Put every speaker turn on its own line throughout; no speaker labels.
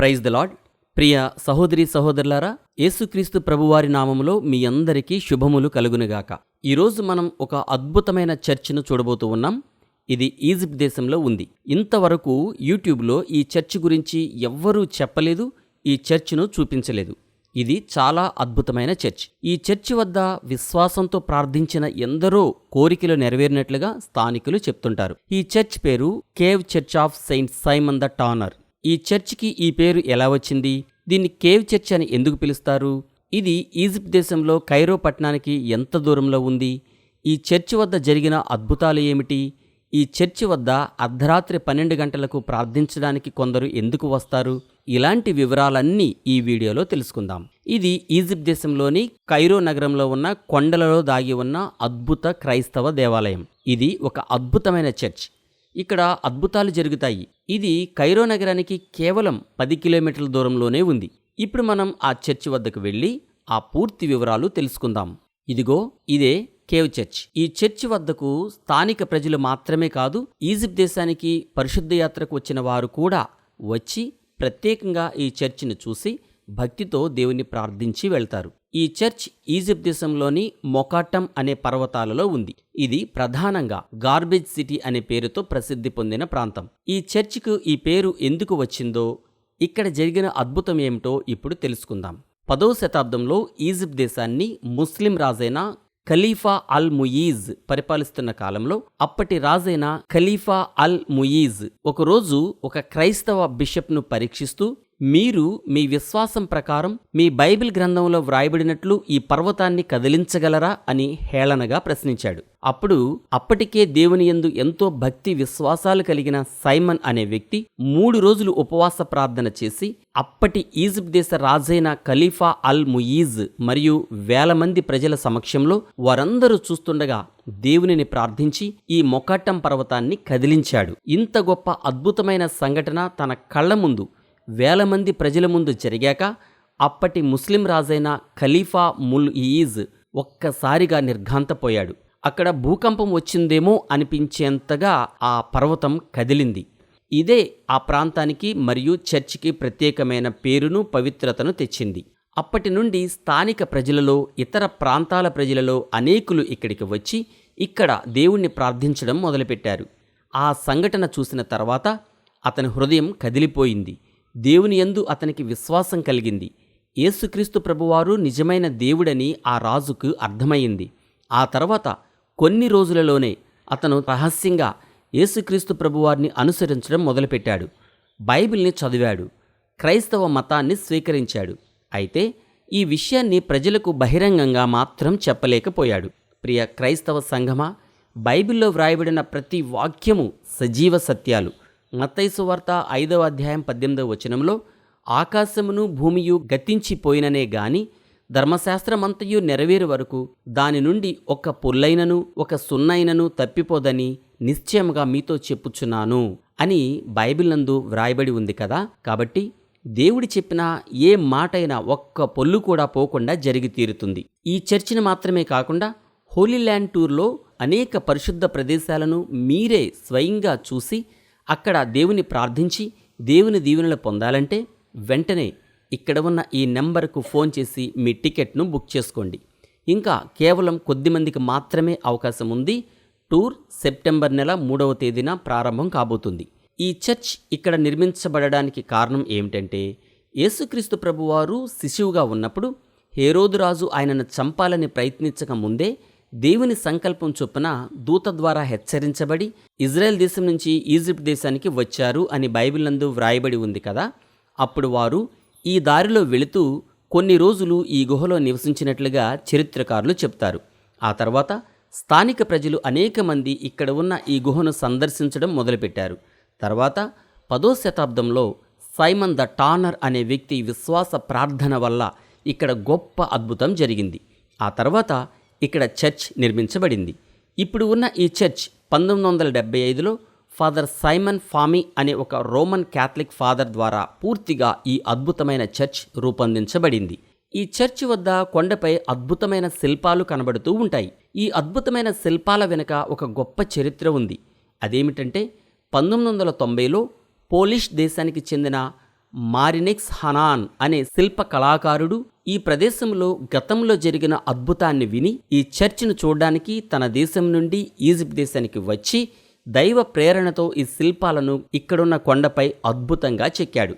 Praise the lord ప్రియ సహోదరి సహోదరులారా యేసుక్రీస్తు ప్రభువారి నామములో మీ అందరికీ శుభములు కలుగునుగాక. ఈరోజు మనం ఒక అద్భుతమైన చర్చ్ను చూడబోతూ ఉన్నాం. ఇది ఈజిప్ట్ దేశంలో ఉంది. ఇంతవరకు యూట్యూబ్లో ఈ చర్చ్ గురించి ఎవ్వరూ చెప్పలేదు ఈ చర్చ్ను చూపించలేదు. ఇది చాలా అద్భుతమైన చర్చ్. ఈ చర్చ్ వద్ద విశ్వాసంతో ప్రార్థించిన ఎందరో కోరికలు నెరవేరినట్లుగా స్థానికులు చెప్తుంటారు. ఈ చర్చ్ పేరు cave church of Saint Simon the tanner. ఈ చర్చ్కి ఈ పేరు ఎలా వచ్చింది? దీన్ని కేవ్ చర్చ్ అని ఎందుకు పిలుస్తారు? ఇది ఈజిప్ట్ దేశంలో కైరో పట్టణానికి ఎంత దూరంలో ఉంది? ఈ చర్చ్ వద్ద జరిగిన అద్భుతాలు ఏమిటి? ఈ చర్చి వద్ద అర్ధరాత్రి పన్నెండు గంటలకు ప్రార్థించడానికి కొందరు ఎందుకు వస్తారు? ఇలాంటి వివరాలన్నీ ఈ వీడియోలో తెలుసుకుందాం. ఇది ఈజిప్ట్ దేశంలోని కైరో నగరంలో ఉన్న కొండలలో దాగి ఉన్న అద్భుత క్రైస్తవ దేవాలయం. ఇది ఒక అద్భుతమైన చర్చ్. ఇక్కడ అద్భుతాలు జరుగుతాయి. ఇది కైరో నగరానికి కేవలం పది కిలోమీటర్ల దూరంలోనే ఉంది. ఇప్పుడు మనం ఆ చర్చి వద్దకు వెళ్ళి ఆ పూర్తి వివరాలు తెలుసుకుందాం. ఇదిగో ఇదే కేవ్ చర్చ్. ఈ చర్చి వద్దకు స్థానిక ప్రజలు మాత్రమే కాదు ఈజిప్ట్ దేశానికి పరిశుద్ధ యాత్రకు వచ్చిన వారు కూడా వచ్చి ప్రత్యేకంగా ఈ చర్చిని చూసి భక్తితో దేవుని ప్రార్థించి వెళ్తారు. ఈ చర్చ్ ఈజిప్ట్ దేశంలోని మొకాటం అనే పర్వతాలలో ఉంది. ఇది ప్రధానంగా గార్బేజ్ సిటీ అనే పేరుతో ప్రసిద్ధి పొందిన ప్రాంతం. ఈ చర్చికు ఈ పేరు ఎందుకు వచ్చిందో ఇక్కడ జరిగిన అద్భుతం ఏమిటో ఇప్పుడు తెలుసుకుందాం. పదవ శతాబ్దంలో ఈజిప్ట్ దేశాన్ని ముస్లిం రాజైన ఖలీఫా అల్ ముయీజ్ పరిపాలిస్తున్న కాలంలో అప్పటి రాజైన ఖలీఫా అల్ ముయీజ్ ఒకరోజు ఒక క్రైస్తవ బిషప్ను పరీక్షిస్తూ మీరు మీ విశ్వాసం ప్రకారం మీ బైబిల్ గ్రంథంలో వ్రాయబడినట్లు ఈ పర్వతాన్ని కదిలించగలరా అని హేళనగా ప్రశ్నించాడు. అప్పుడు అప్పటికే దేవుని యందు ఎంతో భక్తి విశ్వాసాలు కలిగిన సైమన్ అనే వ్యక్తి మూడు రోజులు ఉపవాస ప్రార్థన చేసి అప్పటి ఈజిప్ట్ దేశ రాజైన ఖలీఫా అల్ ముయీజ్ మరియు వేల మంది ప్రజల సమక్షంలో వారందరూ చూస్తుండగా దేవునిని ప్రార్థించి ఈ మొకట్టం పర్వతాన్ని కదిలించాడు. ఇంత గొప్ప అద్భుతమైన సంఘటన తన కళ్ళ ముందు వేల మంది ప్రజల ముందు జరిగాక అప్పటి ముస్లిం రాజైన ఖలీఫా ముల్ ఈజ్ ఒక్కసారిగా నిర్ఘాంతపోయాడు. అక్కడ భూకంపం వచ్చిందేమో అనిపించేంతగా ఆ పర్వతం కదిలింది. ఇదే ఆ ప్రాంతానికి మరియు చర్చికి ప్రత్యేకమైన పేరును పవిత్రతను తెచ్చింది. అప్పటి నుండి స్థానిక ప్రజలలో ఇతర ప్రాంతాల ప్రజలలో అనేకులు ఇక్కడికి వచ్చి ఇక్కడ దేవుణ్ణి ప్రార్థించడం మొదలుపెట్టారు. ఆ సంఘటన చూసిన తర్వాత అతని హృదయం కదిలిపోయింది. దేవుని యందు అతనికి విశ్వాసం కలిగింది. యేసుక్రీస్తు ప్రభువారు నిజమైన దేవుడని ఆ రాజుకు అర్థమైంది ఆ తర్వాత కొన్ని రోజులలోనే అతను రహస్యంగా యేసుక్రీస్తు ప్రభువారిని అనుసరించడం మొదలుపెట్టాడు. బైబిల్ని చదివాడు. క్రైస్తవ మతాన్ని స్వీకరించాడు. అయితే ఈ విషయాన్ని ప్రజలకు బహిరంగంగా మాత్రం చెప్పలేకపోయాడు. ప్రియ క్రైస్తవ సంఘమా బైబిల్లో వ్రాయబడిన ప్రతి వాక్యము సజీవ సత్యాలు. మత్తైసు వార్త ఐదవ అధ్యాయం పద్దెనిమిదవ వచనంలో ఆకాశమును భూమియు గతించిపోయిననే గాని ధర్మశాస్త్రమంతయు నెరవేరు వరకు దాని నుండి ఒక పొల్లైనను ఒక సున్నైనను తప్పిపోదని నిశ్చయముగా మీతో చెప్పుచున్నాను అని బైబిల్ నందు వ్రాయబడి ఉంది కదా. కాబట్టి దేవుడి చెప్పిన ఏ మాటైనా ఒక్క పొల్లు కూడా పోకుండా జరిగి తీరుతుంది. ఈ చర్చిని మాత్రమే కాకుండా హోలీ ల్యాండ్ టూర్లో అనేక పరిశుద్ధ ప్రదేశాలను మీరే స్వయంగా చూసి అక్కడ దేవుని ప్రార్థించి దేవుని దీవెనలు పొందాలంటే వెంటనే ఇక్కడ ఉన్న ఈ నెంబర్కు ఫోన్ చేసి మీ టికెట్ను బుక్ చేసుకోండి. ఇంకా కేవలం కొద్ది మందికి మాత్రమే అవకాశం ఉంది. టూర్ సెప్టెంబర్ నెల మూడవ తేదీన ప్రారంభం కాబోతుంది. ఈ చర్చ్ ఇక్కడ నిర్మించబడడానికి కారణం ఏమిటంటే యేసుక్రీస్తు ప్రభువారు శిశువుగా ఉన్నప్పుడు హేరోదురాజు ఆయనను చంపాలని ప్రయత్నించక ముందే దేవుని సంకల్పం చొప్పున దూత ద్వారా హెచ్చరించబడి ఇజ్రాయెల్ దేశం నుంచి ఈజిప్ట్ దేశానికి వచ్చారు అని బైబిల్ నందు వ్రాయబడి ఉంది కదా? అప్పుడు వారు ఈ దారిలో వెళుతూ కొన్ని రోజులు ఈ గుహలో నివసించినట్లుగా చరిత్రకారులు చెప్తారు. ఆ తర్వాత స్థానిక ప్రజలు అనేక మంది ఇక్కడ ఉన్న ఈ గుహను సందర్శించడం మొదలుపెట్టారు. తర్వాత పదో శతాబ్దంలో సైమన్ ద టానర్ అనే వ్యక్తి విశ్వాస ప్రార్థన వల్ల ఇక్కడ గొప్ప అద్భుతం జరిగింది. ఆ తర్వాత ఇక్కడ చర్చ్ నిర్మించబడింది. ఇప్పుడు ఉన్న ఈ చర్చ్ పంతొమ్మిది వందల డెబ్బై ఐదులో ఫాదర్ సైమన్ ఫామీ అనే ఒక రోమన్ క్యాథలిక్ ఫాదర్ ద్వారా పూర్తిగా ఈ అద్భుతమైన చర్చ్ రూపొందించబడింది. ఈ చర్చ్ వద్ద కొండపై అద్భుతమైన శిల్పాలు కనబడుతూ ఉంటాయి. ఈ అద్భుతమైన శిల్పాల వెనుక ఒక గొప్ప చరిత్ర ఉంది. అదేమిటంటే పంతొమ్మిది వందల తొంభైలో పోలిష్ దేశానికి చెందిన మారినెక్స్ హనాన్ అనే శిల్ప కళాకారుడు ఈ ప్రదేశంలో గతంలో జరిగిన అద్భుతాన్ని విని ఈ చర్చిను చూడడానికి తన దేశం నుండి ఈజిప్ట్ దేశానికి వచ్చి దైవ ప్రేరణతో ఈ శిల్పాలను ఇక్కడున్న కొండపై అద్భుతంగా చెక్కాడు.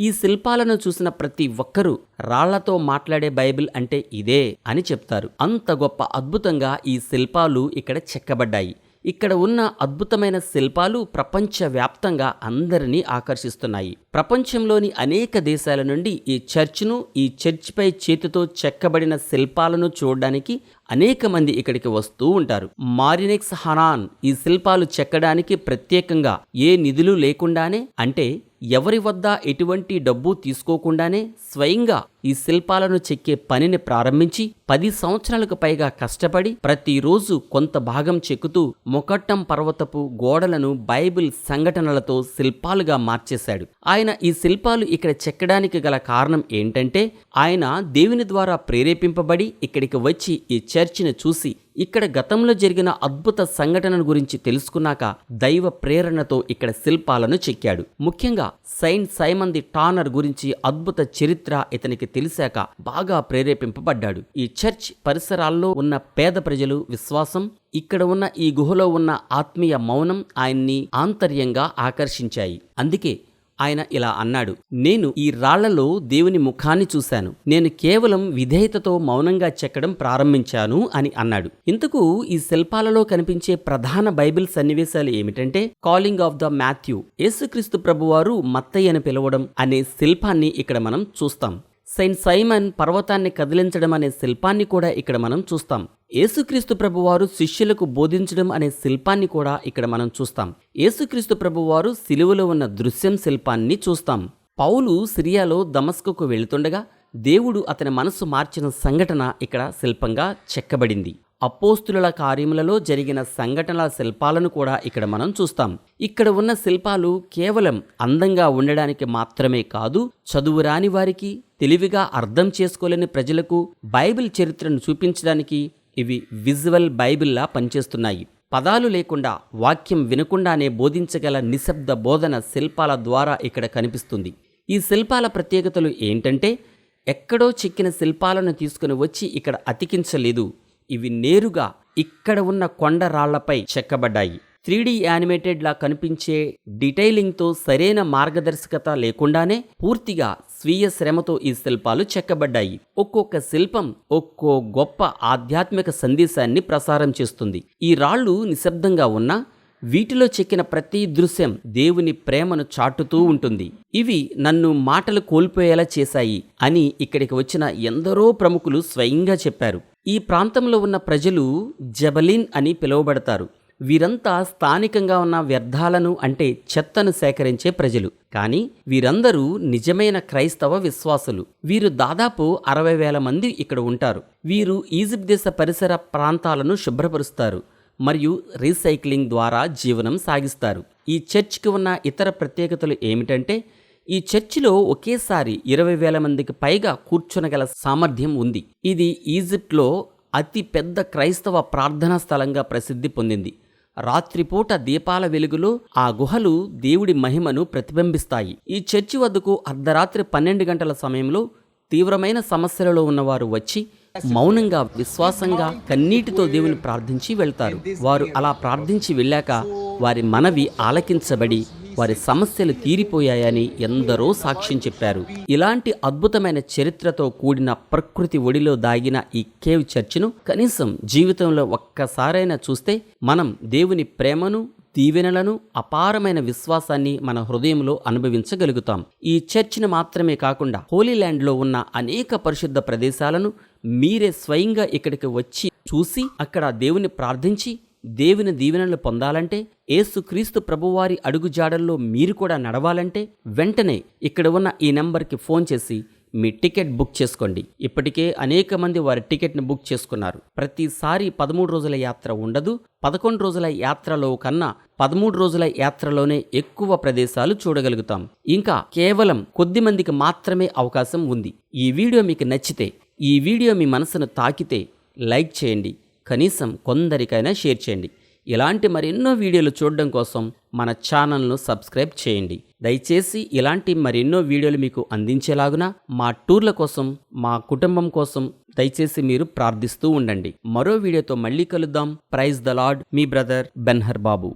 ఈ శిల్పాలను చూసిన ప్రతి ఒక్కరూ రాళ్ళతో మాట్లాడే బైబిల్ అంటే ఇదే అని చెప్తారు. అంత గొప్ప అద్భుతంగా ఈ శిల్పాలు ఇక్కడ చెక్కబడ్డాయి. ఇక్కడ ఉన్న అద్భుతమైన శిల్పాలు ప్రపంచవ్యాప్తంగా అందరినీ ఆకర్షిస్తున్నాయి. ప్రపంచంలోని అనేక దేశాల నుండి ఈ చర్చ్ను ఈ చర్చ్పై చేతితో చెక్కబడిన శిల్పాలను చూడడానికి అనేక మంది ఇక్కడికి వస్తూ ఉంటారు. మారినెక్స్ హనాన్ ఈ శిల్పాలు చెక్కడానికి ప్రత్యేకంగా ఏ నిధులు లేకుండానే అంటే ఎవరి వద్ద ఎటువంటి డబ్బు తీసుకోకుండానే స్వయంగా ఈ శిల్పాలను చెక్కే పనిని ప్రారంభించి పది సంవత్సరాలకు పైగా కష్టపడి ప్రతిరోజు కొంత భాగం చెక్కుతూ మొకట్టం పర్వతపు గోడలను బైబిల్ సంఘటనలతో శిల్పాలుగా మార్చేశాడు. ఆయన ఈ శిల్పాలు ఇక్కడ చెక్కడానికి గల కారణం ఏంటంటే ఆయన దేవుని ద్వారా ప్రేరేపింపబడి ఇక్కడికి వచ్చి ఈ చర్చిని చూసి ఇక్కడ గతంలో జరిగిన అద్భుత సంఘటనల గురించి తెలుసుకున్నాక దైవ ప్రేరణతో ఇక్కడ శిల్పాలను చెక్కాడు. ముఖ్యంగా సైంట్ సైమన్ ది టానర్ గురించి అద్భుత చరిత్ర ఇతనికి తెలిసాక బాగా ప్రేరేపింపబడ్డాడు. ఈ చర్చ్ పరిసరాల్లో ఉన్న పేద ప్రజలు విశ్వాసం ఇక్కడ ఉన్న ఈ గుహలో ఉన్న ఆత్మీయ మౌనం ఆయన్ని ఆంతర్యంగా ఆకర్షించాయి. అందుకే ఆయన ఇలా అన్నాడు నేను ఈ రాళ్ళలో దేవుని ముఖాన్ని చూశాను. నేను కేవలం విధేయతతో మౌనంగా చెక్కడం ప్రారంభించాను అని అన్నాడు. ఇంతకు ఈ శిల్పాలలో కనిపించే ప్రధాన బైబిల్ సన్నివేశాలు ఏమిటంటే కాలింగ్ ఆఫ్ ద మాథ్యూ. యేసుక్రీస్తు ప్రభువారు మత్తయ్యను పిలవడం అనే శిల్పాన్ని ఇక్కడ మనం చూస్తాం. సెయింట్ సైమన్ పర్వతాన్ని కదిలించడం అనే శిల్పాన్ని కూడా ఇక్కడ మనం చూస్తాం. యేసుక్రీస్తు ప్రభువారు శిష్యులకు బోధించడం అనే శిల్పాన్ని కూడా ఇక్కడ మనం చూస్తాం. యేసుక్రీస్తు ప్రభువారు సిలువలో ఉన్న దృశ్యం శిల్పాన్ని చూస్తాం. పౌలు సిరియాలో దమస్కుకు వెళుతుండగా దేవుడు అతని మనసు మార్చిన సంఘటన ఇక్కడ శిల్పంగా చెక్కబడింది. అపోస్తుల కార్యములలో జరిగిన సంఘటనల శిల్పాలను కూడా ఇక్కడ మనం చూస్తాం. ఇక్కడ ఉన్న శిల్పాలు కేవలం అందంగా ఉండడానికి మాత్రమే కాదు చదువు రాని వారికి తెలివిగా అర్థం చేసుకోలేని ప్రజలకు బైబిల్ చరిత్రను చూపించడానికి ఇవి విజువల్ బైబిల్లా పనిచేస్తున్నాయి. పదాలు లేకుండా వాక్యం వినకుండానే బోధించగల నిశ్శబ్ద బోధన శిల్పాల ద్వారా ఇక్కడ కనిపిస్తుంది. ఈ శిల్పాల ప్రత్యేకతలు ఏంటంటే ఎక్కడో చెక్కిన శిల్పాలను తీసుకుని వచ్చి ఇక్కడ అతికించలేదు. ఇవి నేరుగా ఇక్కడ ఉన్న కొండ రాళ్ళపై చెక్కబడ్డాయి. త్రీ యానిమేటెడ్ లా కనిపించే డీటైలింగ్తో సరైన మార్గదర్శకత లేకుండానే పూర్తిగా స్వీయ శ్రమతో ఈ శిల్పాలు చెక్కబడ్డాయి. ఒక్కొక్క శిల్పం ఒక్కో గొప్ప ఆధ్యాత్మిక సందేశాన్ని ప్రసారం చేస్తుంది. ఈ రాళ్ళు నిశ్శబ్దంగా ఉన్నా వీటిలో చెక్కిన ప్రతి దృశ్యం దేవుని ప్రేమను చాటుతూ ఉంటుంది. ఇవి నన్ను మాటలు కోల్పోయేలా చేశాయి అని ఇక్కడికి వచ్చిన ఎందరో ప్రముఖులు స్వయంగా చెప్పారు. ఈ ప్రాంతంలో ఉన్న ప్రజలు జబలిన్ అని పిలువబడతారు. వీరంతా స్థానికంగా ఉన్న వ్యర్థాలను అంటే చెత్తను సేకరించే ప్రజలు. కానీ వీరందరూ నిజమైన క్రైస్తవ విశ్వాసులు. వీరు దాదాపు అరవై వేల మంది ఇక్కడ ఉంటారు. వీరు ఈజిప్ట్ దేశ పరిసర ప్రాంతాలను శుభ్రపరుస్తారు మరియు రీసైక్లింగ్ ద్వారా జీవనం సాగిస్తారు. ఈ చర్చ్కి ఉన్న ఇతర ప్రత్యేకతలు ఏమిటంటే ఈ చర్చిలో ఒకేసారి ఇరవై వేల మందికి పైగా కూర్చొనగల సామర్థ్యం ఉంది. ఇది ఈజిప్ట్లో అతి పెద్ద క్రైస్తవ ప్రార్థనా స్థలంగా ప్రసిద్ధి పొందింది. రాత్రిపూట దీపాల వెలుగులో ఆ గుహలు దేవుడి మహిమను ప్రతిబింబిస్తాయి. ఈ చర్చి వద్దకు అర్ధరాత్రి పన్నెండు గంటల సమయంలో తీవ్రమైన సమస్యలలో ఉన్నవారు వచ్చి మౌనంగా విశ్వాసంగా కన్నీటితో దేవుని ప్రార్థించి వెళ్తారు. వారు అలా ప్రార్థించి వెళ్ళాక వారి మనవి ఆలకించబడి వారి సమస్యలు తీరిపోయాయని ఎందరో సాక్ష్యం చెప్పారు. ఇలాంటి అద్భుతమైన చరిత్రతో కూడిన ప్రకృతి ఒడిలో దాగిన ఈ కేవ్ చర్చిను కనీసం జీవితంలో ఒక్కసారైనా చూస్తే మనం దేవుని ప్రేమను దీవెనలను అపారమైన విశ్వాసాన్ని మన హృదయంలో అనుభవించగలుగుతాం. ఈ చర్చిని మాత్రమే కాకుండా హోలీల్యాండ్లో ఉన్న అనేక పరిశుద్ధ ప్రదేశాలను మీరే స్వయంగా ఇక్కడికి వచ్చి చూసి అక్కడ దేవుని ప్రార్థించి దేవుని దీవెనలు పొందాలంటే ఏసుక్రీస్తు ప్రభువారి అడుగుజాడల్లో మీరు కూడా నడవాలంటే వెంటనే ఇక్కడ ఉన్న ఈ నెంబర్కి ఫోన్ చేసి మీ టికెట్ బుక్ చేసుకోండి. ఇప్పటికే అనేక మంది వారి టికెట్ని బుక్ చేసుకున్నారు. ప్రతిసారి పదమూడు రోజుల యాత్ర ఉండదు. పదకొండు రోజుల యాత్రలో కన్నా పదమూడు రోజుల యాత్రలోనే ఎక్కువ ప్రదేశాలు చూడగలుగుతాం. ఇంకా కేవలం కొద్ది మందికి మాత్రమే అవకాశం ఉంది. ఈ వీడియో మీకు నచ్చితే ఈ వీడియో మీ మనసును తాకితే లైక్ చేయండి. కనీసం కొందరికైనా షేర్ చేయండి. ఇలాంటి మరెన్నో వీడియోలు చూడడం కోసం మన ఛానల్ను సబ్స్క్రైబ్ చేయండి. దయచేసి ఇలాంటి మరెన్నో వీడియోలు మీకు అందించేలాగున మా టూర్ల కోసం మా కుటుంబం కోసం దయచేసి మీరు ప్రార్థిస్తూ ఉండండి. మరో వీడియోతో మళ్ళీ కలుద్దాం. ప్రైజ్ ద లార్డ్ మీ బ్రదర్ బెన్హర్ బాబు